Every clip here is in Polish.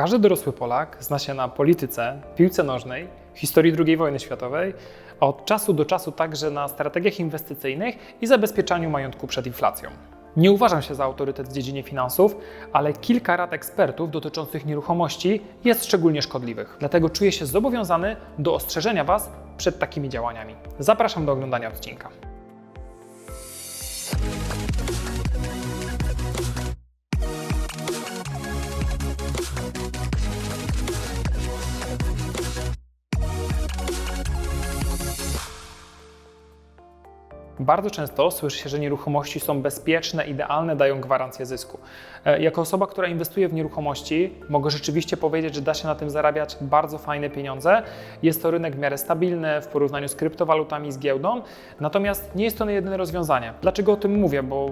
Każdy dorosły Polak zna się na polityce, piłce nożnej, historii II wojny światowej, a od czasu do czasu także na strategiach inwestycyjnych i zabezpieczaniu majątku przed inflacją. Nie uważam się za autorytet w dziedzinie finansów, ale kilka rad ekspertów dotyczących nieruchomości jest szczególnie szkodliwych. Dlatego czuję się zobowiązany do ostrzeżenia Was przed takimi działaniami. Zapraszam do oglądania odcinka. Bardzo często słyszy się, że nieruchomości są bezpieczne, idealne, dają gwarancję zysku. E, Jako osoba, która inwestuje w nieruchomości, mogę rzeczywiście powiedzieć, że da się na tym zarabiać bardzo fajne pieniądze. Jest to rynek w miarę stabilny w porównaniu z kryptowalutami, z giełdą, natomiast nie jest to jedyne rozwiązanie. Dlaczego o tym mówię? Bo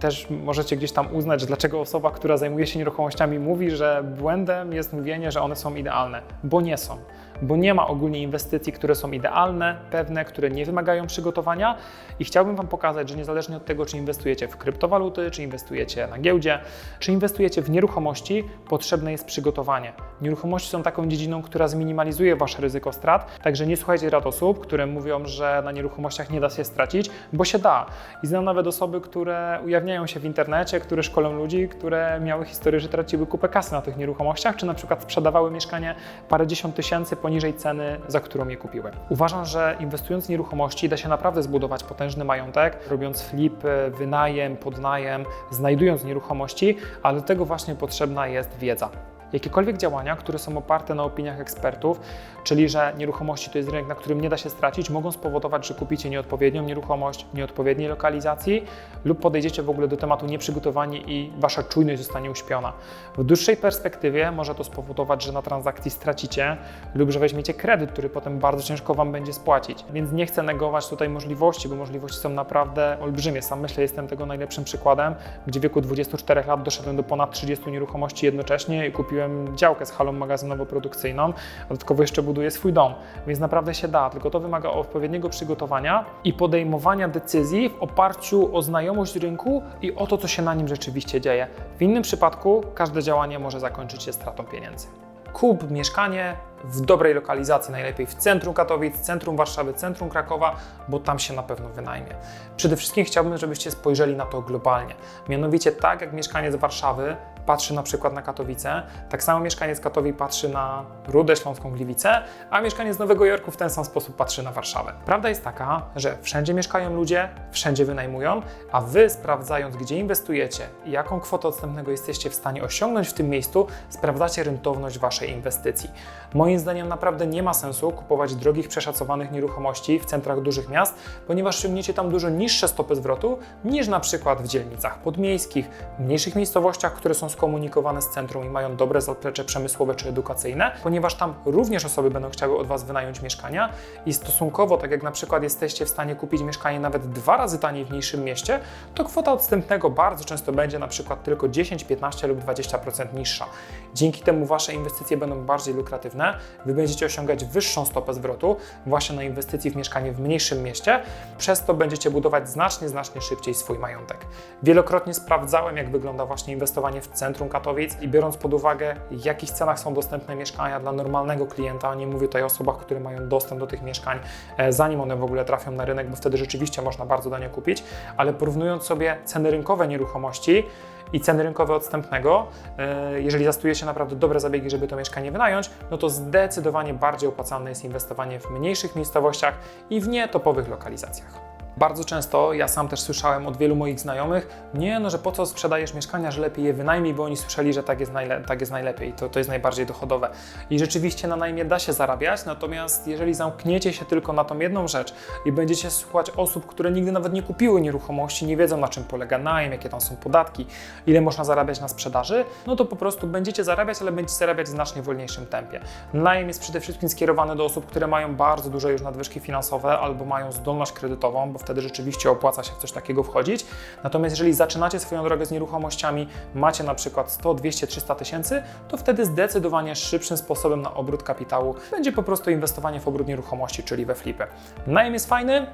też możecie gdzieś tam uznać, że dlaczego osoba, która zajmuje się nieruchomościami, mówi, że błędem jest mówienie, że one są idealne, bo nie są bo nie ma ogólnie inwestycji, które są idealne, pewne, które nie wymagają przygotowania i chciałbym Wam pokazać, że niezależnie od tego, czy inwestujecie w kryptowaluty, czy inwestujecie na giełdzie, czy inwestujecie w nieruchomości, potrzebne jest przygotowanie. Nieruchomości są taką dziedziną, która zminimalizuje Wasze ryzyko strat, także nie słuchajcie rad osób, które mówią, że na nieruchomościach nie da się stracić, bo się da. I znam nawet osoby, które ujawniają się w internecie, które szkolą ludzi, które miały historię, że traciły kupę kasy na tych nieruchomościach, czy na przykład sprzedawały mieszkanie parędziesiąt tysięcy poniżej ceny, za którą je kupiły. Uważam, że inwestując w nieruchomości da się naprawdę zbudować potężny majątek, robiąc flipy, wynajem, podnajem, znajdując nieruchomości, ale do tego właśnie potrzebna jest wiedza. Jakiekolwiek działania, które są oparte na opiniach ekspertów, czyli że nieruchomości to jest rynek, na którym nie da się stracić, mogą spowodować, że kupicie nieodpowiednią nieruchomość, nieodpowiedniej lokalizacji lub podejdziecie w ogóle do tematu nieprzygotowani i wasza czujność zostanie uśpiona. W dłuższej perspektywie może to spowodować, że na transakcji stracicie lub że weźmiecie kredyt, który potem bardzo ciężko wam będzie spłacić. Więc nie chcę negować tutaj możliwości, bo możliwości są naprawdę olbrzymie. Sam myślę, jestem tego najlepszym przykładem, gdzie w wieku 24 lat doszedłem do ponad 30 nieruchomości jednocześnie i kupiłem działkę z halą magazynowo-produkcyjną, dodatkowo jeszcze buduję swój dom, więc naprawdę się da, tylko to wymaga odpowiedniego przygotowania i podejmowania decyzji w oparciu o znajomość rynku i o to, co się na nim rzeczywiście dzieje. W innym przypadku każde działanie może zakończyć się stratą pieniędzy. Kup mieszkanie w dobrej lokalizacji, najlepiej w centrum Katowic, centrum Warszawy, centrum Krakowa, bo tam się na pewno wynajmie. Przede wszystkim chciałbym, żebyście spojrzeli na to globalnie. Mianowicie tak jak mieszkaniec Warszawy patrzy na przykład na Katowice, tak samo mieszkaniec Katowic patrzy na Rudę Śląską Gliwicę, a mieszkaniec Nowego Jorku w ten sam sposób patrzy na Warszawę. Prawda jest taka, że wszędzie mieszkają ludzie, wszędzie wynajmują, a wy sprawdzając, gdzie inwestujecie i jaką kwotę odstępnego jesteście w stanie osiągnąć w tym miejscu, sprawdzacie rentowność waszej inwestycji. Moim zdaniem naprawdę nie ma sensu kupować drogich, przeszacowanych nieruchomości w centrach dużych miast, ponieważ osiągniecie tam dużo niższe stopy zwrotu niż na przykład w dzielnicach podmiejskich, mniejszych miejscowościach, które są skomunikowane z centrum i mają dobre zaplecze przemysłowe czy edukacyjne, ponieważ tam również osoby będą chciały od Was wynająć mieszkania i stosunkowo, tak jak na przykład jesteście w stanie kupić mieszkanie nawet dwa razy taniej w mniejszym mieście, to kwota odstępnego bardzo często będzie na przykład tylko 10, 15 lub 20% niższa. Dzięki temu Wasze inwestycje będą bardziej lukratywne, Wy będziecie osiągać wyższą stopę zwrotu właśnie na inwestycji w mieszkanie w mniejszym mieście, przez to będziecie budować znacznie, znacznie szybciej swój majątek. Wielokrotnie sprawdzałem, jak wygląda właśnie inwestowanie w centrum Katowic i biorąc pod uwagę, w jakich cenach są dostępne mieszkania dla normalnego klienta, nie mówię tutaj o osobach, które mają dostęp do tych mieszkań, e, zanim one w ogóle trafią na rynek, bo wtedy rzeczywiście można bardzo tanie kupić, ale porównując sobie ceny rynkowe nieruchomości, i ceny rynkowe odstępnego, e, jeżeli zastuje się naprawdę dobre zabiegi, żeby to mieszkanie wynająć, no to zdecydowanie bardziej opłacalne jest inwestowanie w mniejszych miejscowościach i w nietopowych lokalizacjach. Bardzo często ja sam też słyszałem od wielu moich znajomych, nie no, że po co sprzedajesz mieszkania, że lepiej je wynajmij, bo oni słyszeli, że tak jest, najle- tak jest najlepiej, to, to jest najbardziej dochodowe. I rzeczywiście na najmie da się zarabiać, natomiast jeżeli zamkniecie się tylko na tą jedną rzecz i będziecie słuchać osób, które nigdy nawet nie kupiły nieruchomości, nie wiedzą na czym polega najem, jakie tam są podatki, ile można zarabiać na sprzedaży, no to po prostu będziecie zarabiać, ale będziecie zarabiać w znacznie wolniejszym tempie. Najem jest przede wszystkim skierowany do osób, które mają bardzo duże już nadwyżki finansowe albo mają zdolność kredytową, bo wtedy rzeczywiście opłaca się w coś takiego wchodzić. Natomiast jeżeli zaczynacie swoją drogę z nieruchomościami, macie na przykład 100, 200, 300 tysięcy, to wtedy zdecydowanie szybszym sposobem na obrót kapitału będzie po prostu inwestowanie w obrót nieruchomości, czyli we flipy. Najem jest fajny,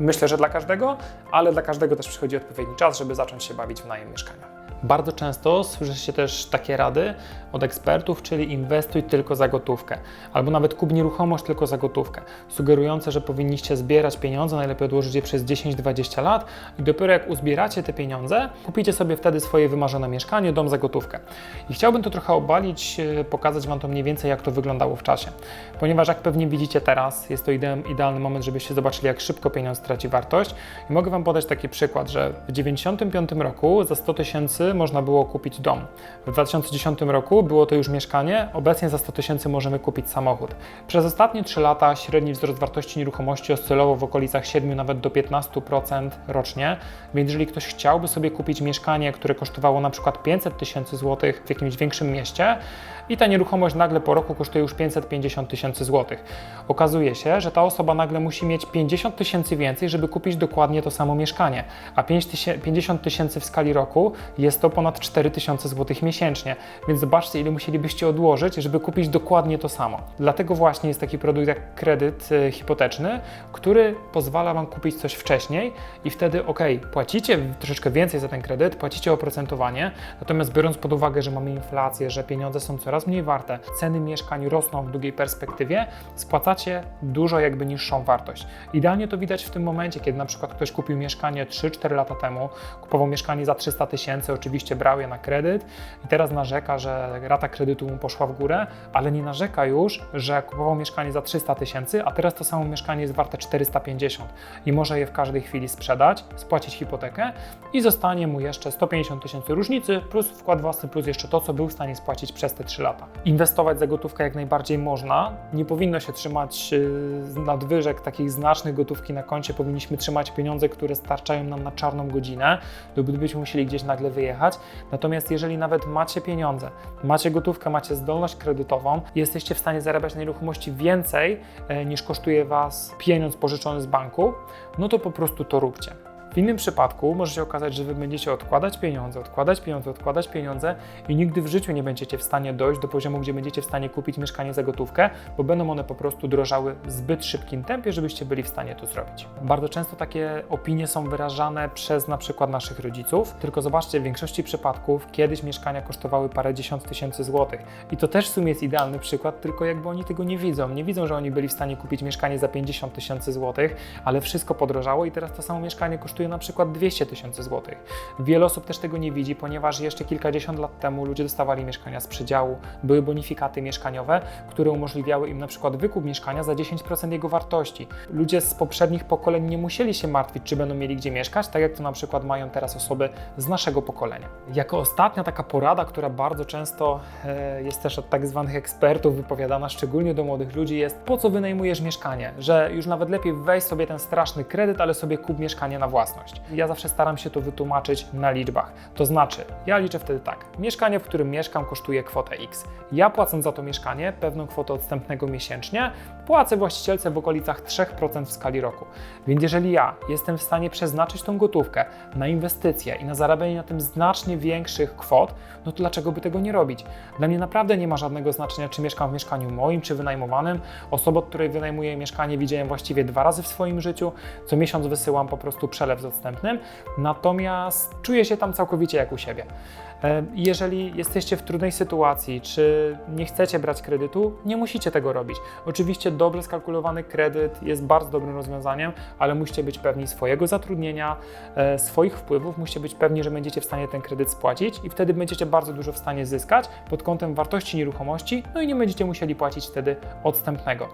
Myślę, że dla każdego, ale dla każdego też przychodzi odpowiedni czas, żeby zacząć się bawić w najem mieszkania. Bardzo często słyszy się też takie rady od ekspertów, czyli inwestuj tylko za gotówkę, albo nawet kup nieruchomość tylko za gotówkę, sugerujące, że powinniście zbierać pieniądze, najlepiej odłożyć je przez 10-20 lat i dopiero jak uzbieracie te pieniądze, kupicie sobie wtedy swoje wymarzone mieszkanie, dom za gotówkę. I chciałbym to trochę obalić, e, pokazać Wam to mniej więcej, jak to wyglądało w czasie. Ponieważ jak pewnie widzicie teraz, jest to ide- idealny moment, żebyście zobaczyli, jak szybko pieniądz traci wartość. I mogę Wam podać taki przykład, że w 1995 roku za 100 tysięcy można było kupić dom. W 2010 roku było to już mieszkanie, obecnie za 100 tysięcy możemy kupić samochód. Przez ostatnie 3 lata średni wzrost wartości nieruchomości oscylował w okolicach 7 nawet do 15% rocznie, więc jeżeli ktoś chciałby sobie kupić mieszkanie, które kosztowało na przykład 500 tysięcy złotych w jakimś większym mieście i ta nieruchomość nagle po roku kosztuje już 550 tysięcy złotych. Okazuje się, że ta osoba nagle musi mieć 50 tysięcy więcej, żeby kupić dokładnie to samo mieszkanie, a 5 tysię- 50 tysięcy w skali roku jest to ponad 4 tysiące złotych miesięcznie, więc zobaczcie ile musielibyście odłożyć, żeby kupić dokładnie to samo. Dlatego właśnie jest taki produkt jak kredyt e, hipoteczny, który pozwala Wam kupić coś wcześniej i wtedy ok, płacicie troszeczkę więcej za ten kredyt, płacicie oprocentowanie, natomiast biorąc pod uwagę, że mamy inflację, że pieniądze są coraz mniej warte, ceny mieszkań rosną w długiej perspektywie, spłacacie dużo jakby niższą wartość. Idealnie to widać w tym momencie, kiedy na przykład ktoś kupił mieszkanie 3-4 lata temu, kupował mieszkanie za 300 tysięcy, oczywiście brał je na kredyt i teraz narzeka, że rata kredytu mu poszła w górę, ale nie narzeka już, że kupował mieszkanie za 300 tysięcy, a teraz to samo mieszkanie jest warte 450 i może je w każdej chwili sprzedać, spłacić hipotekę i zostanie mu jeszcze 150 tysięcy różnicy plus wkład własny plus jeszcze to, co był w stanie spłacić przez te 3 lata. Inwestować za gotówkę jak najbardziej można. Nie powinno się trzymać yy, nadwyżek takich znacznych gotówki na koncie. Powinniśmy trzymać pieniądze, które starczają nam na czarną godzinę, gdybyśmy musieli gdzieś nagle wyjechać. Natomiast jeżeli nawet macie pieniądze, macie gotówkę, macie zdolność kredytową, jesteście w stanie zarabiać na nieruchomości więcej e, niż kosztuje Was pieniądz pożyczony z banku, no to po prostu to róbcie. W innym przypadku może się okazać, że wy będziecie odkładać pieniądze, odkładać pieniądze, odkładać pieniądze i nigdy w życiu nie będziecie w stanie dojść do poziomu, gdzie będziecie w stanie kupić mieszkanie za gotówkę, bo będą one po prostu drożały w zbyt szybkim tempie, żebyście byli w stanie to zrobić. Bardzo często takie opinie są wyrażane przez na przykład naszych rodziców, tylko zobaczcie, w większości przypadków kiedyś mieszkania kosztowały parę dziesiąt tysięcy złotych. I to też w sumie jest idealny przykład, tylko jakby oni tego nie widzą. Nie widzą, że oni byli w stanie kupić mieszkanie za 50 tysięcy złotych, ale wszystko podrożało i teraz to samo mieszkanie kosztuje na przykład 200 tysięcy złotych. Wiele osób też tego nie widzi, ponieważ jeszcze kilkadziesiąt lat temu ludzie dostawali mieszkania z przedziału, były bonifikaty mieszkaniowe, które umożliwiały im na przykład wykup mieszkania za 10% jego wartości. Ludzie z poprzednich pokoleń nie musieli się martwić, czy będą mieli gdzie mieszkać, tak jak to na przykład mają teraz osoby z naszego pokolenia. Jako ostatnia taka porada, która bardzo często e, jest też od tak zwanych ekspertów wypowiadana, szczególnie do młodych ludzi, jest po co wynajmujesz mieszkanie? Że już nawet lepiej weź sobie ten straszny kredyt, ale sobie kup mieszkanie na własność. Ja zawsze staram się to wytłumaczyć na liczbach. To znaczy, ja liczę wtedy tak. Mieszkanie, w którym mieszkam, kosztuje kwotę X. Ja płacąc za to mieszkanie pewną kwotę odstępnego miesięcznie, płacę właścicielce w okolicach 3% w skali roku. Więc jeżeli ja jestem w stanie przeznaczyć tą gotówkę na inwestycje i na zarabianie na tym znacznie większych kwot, no to dlaczego by tego nie robić? Dla mnie naprawdę nie ma żadnego znaczenia, czy mieszkam w mieszkaniu moim, czy wynajmowanym. Osobę, od której wynajmuję mieszkanie, widziałem właściwie dwa razy w swoim życiu. Co miesiąc wysyłam po prostu przelew z odstępnym, natomiast czuję się tam całkowicie jak u siebie. E, Jeżeli jesteście w trudnej sytuacji, czy nie chcecie brać kredytu, nie musicie tego robić. Oczywiście dobrze skalkulowany kredyt jest bardzo dobrym rozwiązaniem, ale musicie być pewni swojego zatrudnienia, e, swoich wpływów, musicie być pewni, że będziecie w stanie ten kredyt spłacić i wtedy będziecie bardzo dużo w stanie zyskać pod kątem wartości nieruchomości, no i nie będziecie musieli płacić wtedy odstępnego.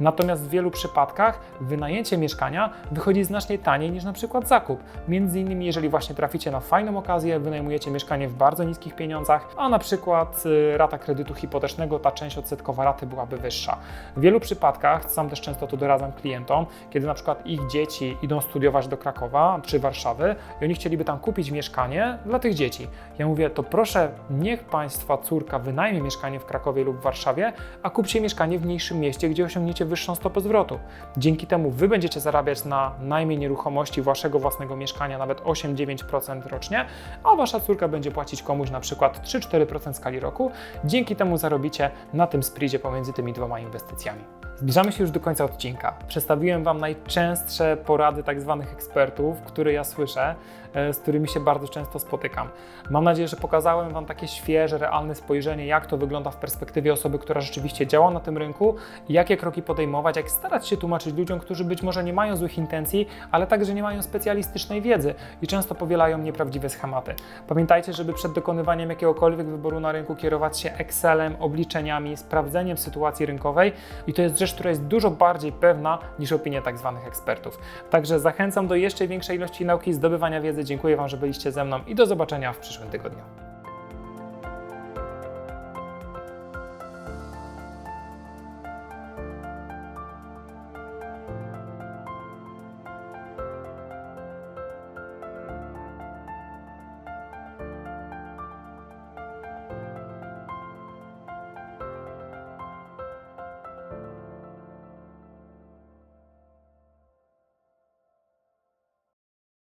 Natomiast w wielu przypadkach wynajęcie mieszkania wychodzi znacznie taniej niż na przykład zakup. Między innymi, jeżeli właśnie traficie na fajną okazję, wynajmujecie mieszkanie w bardzo niskich pieniądzach, a na przykład y, rata kredytu hipotecznego, ta część odsetkowa raty byłaby wyższa. W wielu przypadkach, sam też często to doradzam klientom, kiedy na przykład ich dzieci idą studiować do Krakowa czy Warszawy i oni chcieliby tam kupić mieszkanie dla tych dzieci. Ja mówię, to proszę, niech Państwa córka wynajmie mieszkanie w Krakowie lub w Warszawie, a kupcie mieszkanie w mniejszym mieście, gdzie osiągniecie wyższą stopę zwrotu. Dzięki temu Wy będziecie zarabiać na najmie nieruchomości Waszego własnego mieszkania nawet 8-9% rocznie, a Wasza córka będzie płacić komuś na przykład 3-4% w skali roku. Dzięki temu zarobicie na tym spridzie pomiędzy tymi dwoma inwestycjami. Zbliżamy się już do końca odcinka. Przedstawiłem Wam najczęstsze porady tak zwanych ekspertów, które ja słyszę, e, z którymi się bardzo często spotykam. Mam nadzieję, że pokazałem Wam takie świeże, realne spojrzenie, jak to wygląda w perspektywie osoby, która rzeczywiście działa na tym rynku, jakie kroki podejmować, jak starać się tłumaczyć ludziom, którzy być może nie mają złych intencji, ale także nie mają specjalistycznej wiedzy i często powielają nieprawdziwe schematy. Pamiętajcie, żeby przed dokonywaniem jakiegokolwiek wyboru na rynku kierować się Excelem, obliczeniami, sprawdzeniem sytuacji rynkowej i to jest rzecz, która jest dużo bardziej pewna niż opinie tak zwanych ekspertów. Także zachęcam do jeszcze większej ilości nauki i zdobywania wiedzy. Dziękuję Wam, że byliście ze mną i do zobaczenia w przyszłym tygodniu.